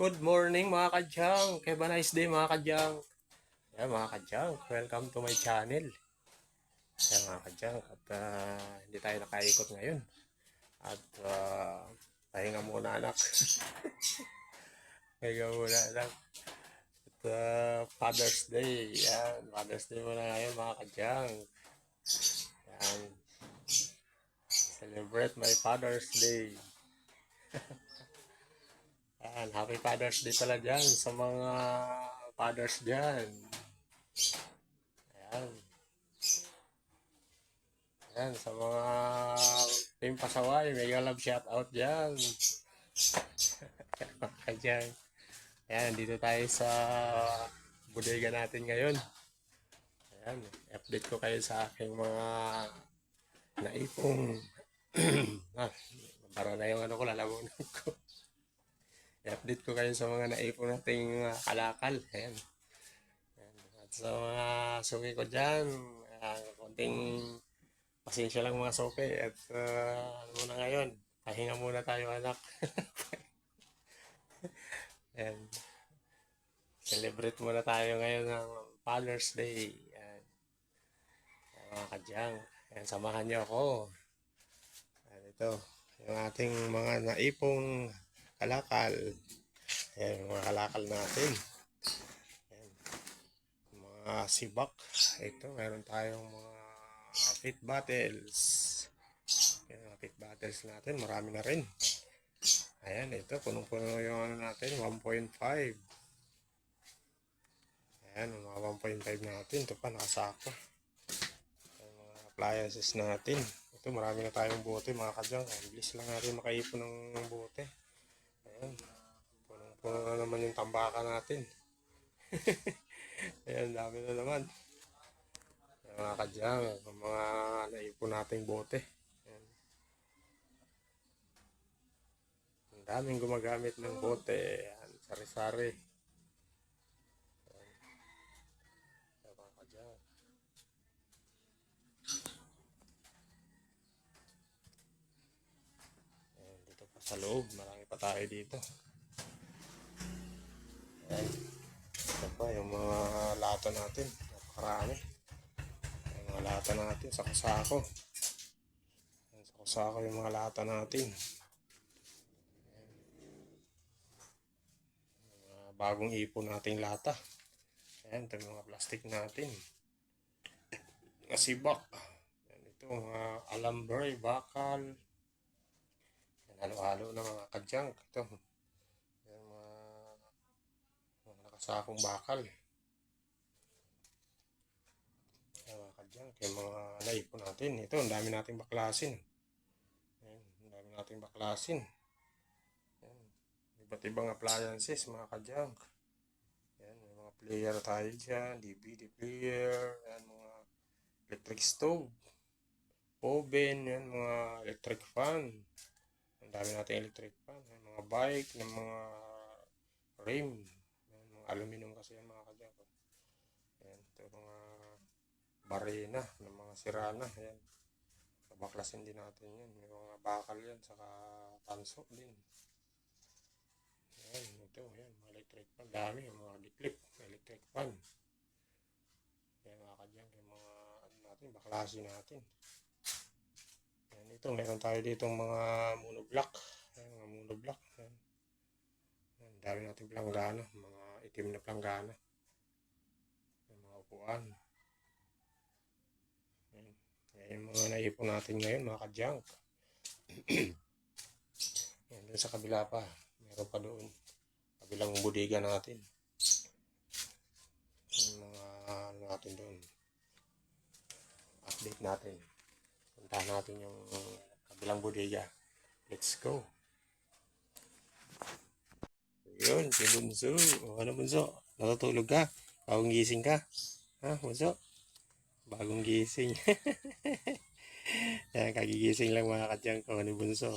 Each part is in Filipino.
Good morning mga kadyang. Have a nice day mga kadyang. Yan mga kadyang, welcome to my channel. Yan mga kadyang, at ah, hindi tayo nakaikot ngayon. At uh, pahinga muna anak. pahinga muna anak. At ah, Father's Day. Yan, Father's Day muna ngayon mga kadyang. Yan. Celebrate my Father's Day. Yan, happy Father's Day pala dyan sa mga fathers dyan. Ayan. Ayan, sa mga team pasaway, may love shout out dyan. Ayan. Ayan, dito tayo sa bodega natin ngayon. Ayan, update ko kayo sa aking mga naipong ah, para na yung ano ko, lalamunan ko. I-update ko kayo sa mga naipon nating uh, kalakal. Ayan. Ayan. At sa mga suki ko dyan, uh, konting pasensya lang mga suki. At uh, ano muna ngayon, pahinga muna tayo anak. Ayan. Celebrate muna tayo ngayon ng Father's Day. Ayan. Ayan, mga kadyang. Ayan, samahan niyo ako. Ayan, ito. Yung ating mga naipong kalakal. Ayan, mga kalakal natin. Ayan. Mga sibak. Ito, meron tayong mga pit battles. Ayan, mga pit battles natin. Marami na rin. Ayan, ito, punong-puno yung ano natin, 1.5. Ayan, mga 1.5 natin. Ito pa, nakasako. Ayan, mga appliances natin. Ito, marami na tayong bote, mga kadyang. Ang bilis lang natin makaipon ng bote. Ayan. Punong-puno na naman yung tambaka natin. Ayan, dami na naman. Ayan, mga kadyang, ang mga naipon nating bote. Ayan. Ang daming gumagamit ng bote. Ayan, sari-sari. Ayan. Ayan, mga dito pa sa loob, marami tayo dito. Ayan. Ito pa, yung mga lata natin. Napakarami. Yung mga lata natin sa kusako. Ayan, sa kusako yung mga lata natin. Mga bagong ipon nating lata. Ayan, ito yung mga plastic natin. Mga sibak. Ayan, ito mga alambre, bakal. Halo-halo ng mga kadyang. Ito. Yan, mga, mga nakasakong bakal. Yan, mga kadyang. Kaya mga naipon natin. Ito, ang dami nating baklasin. Yan, ang dami nating baklasin. Yan. Iba't ibang appliances, mga kadyang. Yan, may mga player tayo dyan. DVD player. Yan, mga electric stove. Oven. Yan, mga electric fan. Ang dami nating electric fan. May mga bike, ng mga rim. Yan, mga aluminum kasi yan mga kadyak. Yan, ito mga barena ng mga sirana. Yan. Baklasin din natin yan. May mga bakal yan, saka tanso din. Yan, ito, yan, mga electric fan. Dami, mga diclip, electric fan. Yan mga kadyak, yung mga ano natin, baklasin natin. Ito, meron tayo ditong mga monoblock. Ayan, mga monoblock. Ayan. Ayan, dami natin planggana. Mga itim na planggana. Ayan, mga upuan. Ayan. Ayan yung mga naipon natin ngayon, mga ka-junk. Ayan, doon sa kabila pa. Meron pa doon. Kabilang bodega natin. Yung mga ano natin doon. Update natin. Puntahan natin yung kabilang bodega. Let's go. Yun, si Bunso. Ano Bunso? Natutulog ka? Bagong gising ka? Ha, Bunso? Bagong gising. Yan, kagigising lang mga kadyang ko ni Bunso.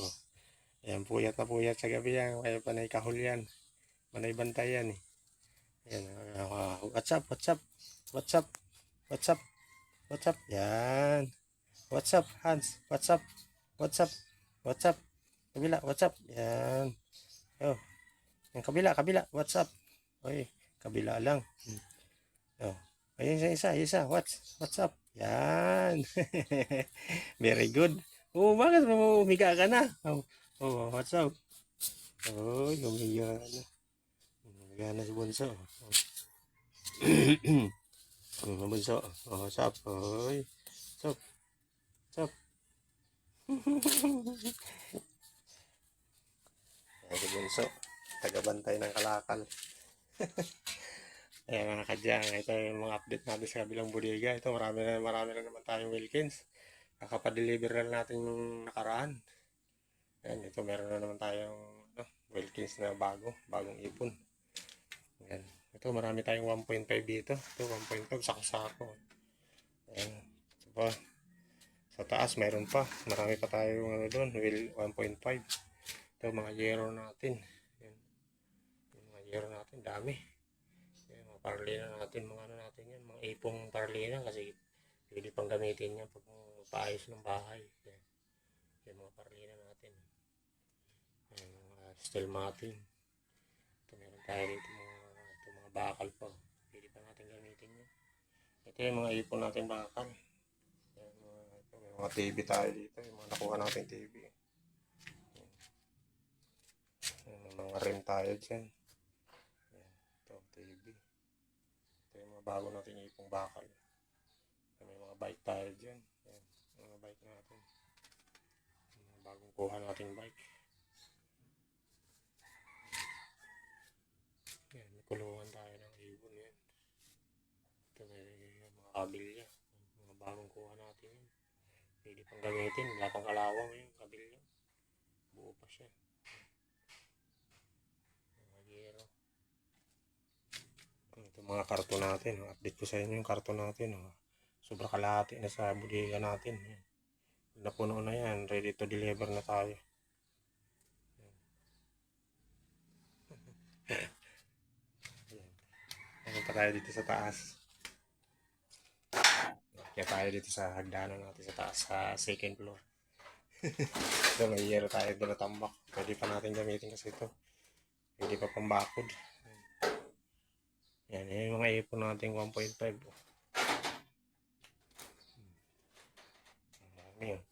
Yan, puyat na puyat sa gabi yan. Kaya panay kahul yan. Manay bantay yan eh. Yan, ah, what's up, what's up, what's up, what's up, what's up, yan. What's up, Hans? What's up? What's up? What's up? Kabila, what's up? Yan. Oh. Yung kabila, kabila. What's up? Oy, kabila lang. Hmm. Oh. Ayun isa, isa, isa. What's, what's up? Yan. Very good. Oh, bakit mo umiga ka na? Oh, oh what's up? Oh, umiga na. Umiga na si Bunso. Oh. oh, Bunso. Oh, what's up? Oy. What's up? Ayan si Bunso. Tagabantay ng kalakal. Ayan mga kadyang, ito yung mga update natin sa kabilang bodega. Ito marami na, marami na naman tayong Wilkins. Kakapadeliver na natin yung nakaraan. Ayan, ito meron na naman tayong ano, Wilkins na bago, bagong ipon. Ayan. Ito marami tayong 1.5 dito. Ito 1.5 sako-sako. Ayan. Ito pa. Sa taas mayroon pa. Marami pa tayong ano doon, will 1.5. Ito mga yero natin. Ayan. Yung mga yero natin, dami. Ayan, mga parlina natin, mga ano natin yan, mga ipong parlina kasi pwede pang gamitin yan pag paayos ng bahay. Ayan. Yung mga parlina natin. Ayan, mga steel matting. Ito meron tayo dito mga, ito mga bakal pa. Pwede pa natin gamitin yan. Ito yung mga ipon natin bakal. Ayan, mga, ito, may mga TV tayo dito. Yung mga nakuha natin TV. May mga rim tayo dyan. Ito, TV. Ito yung mga bago natin ipong bakal. May mga bike tayo dyan. Ayan, mga bike natin. Yung Mga bagong kuha nating bike. May kulungan tayo ng ibon yan. Ito may mga kabilya. Mga bagong kuha natin yan. Pwede pang gamitin. Wala pang kalawang yun, kabilya. Buo pa siya. Mga gero. Ito mga karton natin. oh. Update ko sa inyo yung karton natin. Oh. Sobra kalahati na sa bodega natin. Yan. Napuno na yan. Ready to deliver na tayo. Yan. Ano pa tayo dito sa taas? Kaya tayo dito sa hagdanan natin sa taas, sa second floor. Ito, may yero tayo doon tambak. Pwede pa natin gamitin kasi ito. Pwede pa pang bakod. Yan, yan yung mga ipon natin 1.5. oh. Dami yun.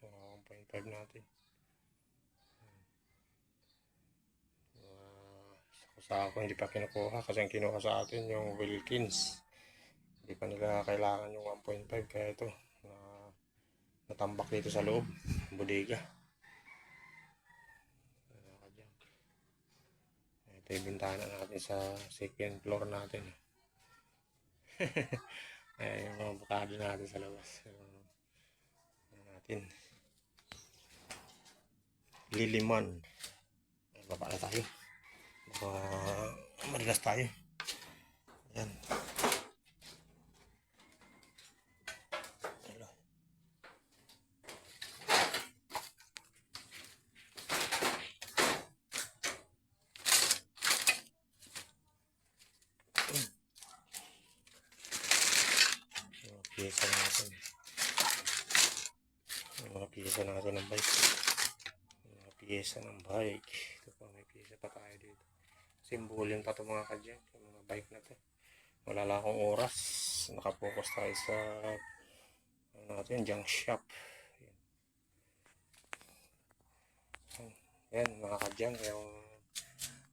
Mga 1.5 natin. Mga sako-sako hindi pa kinukuha kasi ang kinuha sa atin yung Wilkins. Hindi pa nila kailangan yung 1.5 kaya ito na natambak dito sa loob. Bodega. Ito yung bintana natin sa second floor natin. Ayan yung mga bukado natin sa labas. Ano natin. Liliman. Ayan, baba na tayo. Baka madalas tayo. Ayan. Hello. Mga piyesa natin. Yung Mga piyesa natin ng bike. Yung Mga piyesa ng bike. Ito pa, may piyesa pa tayo dito. Simbolin pa ito mga kadyan. Yung mga bike na to. Wala lang akong oras. Nakapokus tayo sa ano natin, junk shop. Yan. Yan, mga kadyan. Yung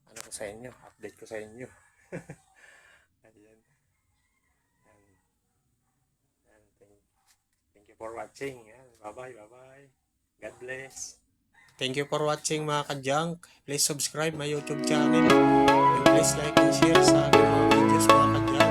ano ko sa inyo, update ko sa inyo. Ayan. Yan. Yan, thank, thank you for watching. Bye-bye, bye-bye. God bless. Thank you for watching mga ka-junk. Please subscribe my YouTube channel. And please like and share sa aking mga